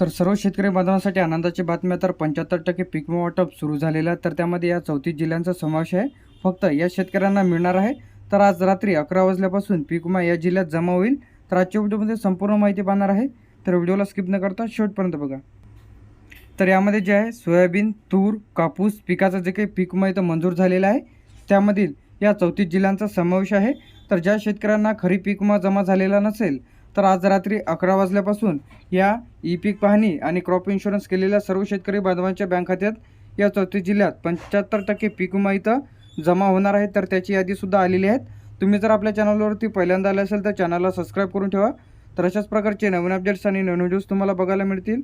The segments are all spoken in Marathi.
तर सर्व शेतकरी बांधवांसाठी आनंदाची बातम्या तर पंच्याहत्तर टक्के पीक विमा वाटप सुरू झालेलं आहे. तर त्यामध्ये या चौतीस जिल्ह्यांचा समावेश आहे. फक्त या शेतकऱ्यांना मिळणार आहे. तर आज रात्री अकरा वाजल्यापासून पीक विमा या जिल्ह्यात जमा होईल. तर आजच्या व्हिडिओमध्ये संपूर्ण माहिती पाहणार आहे. तर व्हिडिओला स्किप न करता शेवटपर्यंत बघा. तर यामध्ये जे आहे सोयाबीन तूर कापूस पिकाचं जे काही पीक विमा इथं मंजूर झालेलं आहे त्यामधील या चौतीस जिल्ह्यांचा समावेश आहे. तर ज्या शेतकऱ्यांना खरी पीक विमा जमा झालेला नसेल तर आज रात्री अकरा वाजल्यापासून या ई पीक पाहणी आणि क्रॉप इन्शुरन्स केलेल्या सर्व शेतकरी बांधवांच्या बँक खात्यात या चौथी जिल्ह्यात पंच्याहत्तर टक्के पीक विमा इथं जमा होणार आहे. तर त्याची यादीसुद्धा आलेली आहे तुम्ही जर आपल्या चॅनलवरती पहिल्यांदा आले असेल तर चॅनलला सबस्क्राईब करून ठेवा. तर अशाच प्रकारचे नवीन अपडेट्स आणि नवीन व्हिडिओज तुम्हाला बघायला मिळतील.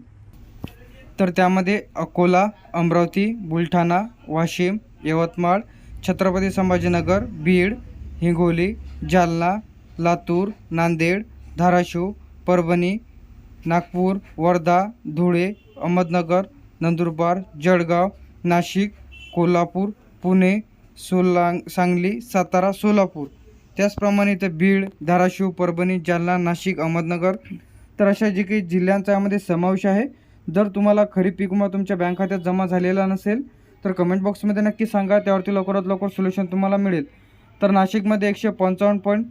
तर त्यामध्ये अकोला अमरावती बुलढाणा वाशिम यवतमाळ छत्रपती संभाजीनगर बीड हिंगोली जालना लातूर नांदेड धाराशिव परभणी नागपूर वर्धा धुळे अहमदनगर नंदुरबार जळगाव नाशिक कोल्हापूर पुणे सोलांग सांगली सातारा सोलापूर. त्याचप्रमाणे इथं बीड धाराशिव परभणी जालना नाशिक अहमदनगर तर अशा जे काही जिल्ह्यांचा यामध्ये समावेश आहे. जर तुम्हाला खरीप पीक विमा तुमच्या बँक खात्यात जमा झालेला नसेल तर कमेंट बॉक्समध्ये नक्की सांगा. त्यावरती लवकरात लवकर सोल्युशन तुम्हाला मिळेल. तर नाशिकमध्ये एकशे पंचावन्न पॉईंट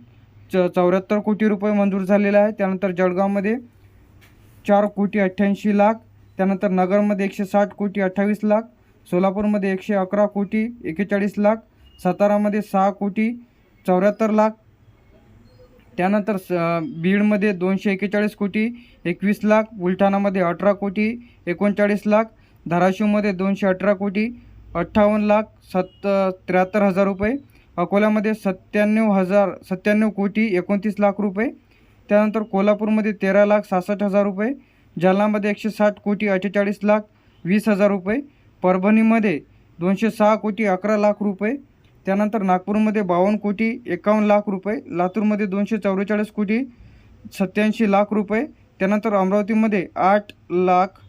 च चौऱ्याहत्तर कोटी रुपये मंजूर झालेला आहे. त्यानंतर जळगावमध्ये चार कोटी अठ्ठ्याऐंशी लाख त्यानंतर नगरमध्ये एकशे साठ कोटी अठ्ठावीस लाख सोलापूरमध्ये एकशे अकरा कोटी एकेचाळीस लाख सातारामध्ये सहा कोटी चौऱ्याहत्तर लाख त्यानंतर स बीडमध्ये दोनशे एकेचाळीस कोटी एकवीस लाख बुलढाणामध्ये अठरा कोटी एकोणचाळीस लाख धाराशिवमध्ये दोनशे अठरा कोटी अठ्ठावन्न लाख सत्त त्र्याहत्तर हजार रुपये अकोल्यामध्ये सत्त्याण्णव हजार सत्त्याण्णव कोटी एकोणतीस लाख रुपये. त्यानंतर कोल्हापूरमध्ये तेरा लाख सहासष्ट हजार रुपये. जालनामध्ये एकशे साठ कोटी अठ्ठेचाळीस लाख वीस हजार रुपये. परभणीमध्ये दोनशे सहा कोटी अकरा लाख रुपये. त्यानंतर नागपूरमध्ये बावन्न कोटी एकावन्न लाख रुपये. लातूरमध्ये दोनशे चौवेचाळीस कोटी सत्याऐंशी लाख रुपये. त्यानंतर अमरावतीमध्ये आठ लाख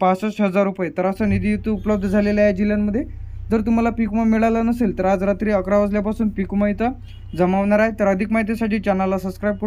पासष्ट हजार रुपये. तर असा निधी इथं उपलब्ध झालेला आहे जिल्ह्यांमध्ये. जर तुम्हाला पीक विमा मिळाला नसेल तर आज रात्री अकरा वाजल्यापासून पीक विमा इथं जमावणार आहे. तर अधिक माहितीसाठी चॅनलला सबस्क्राईब करू.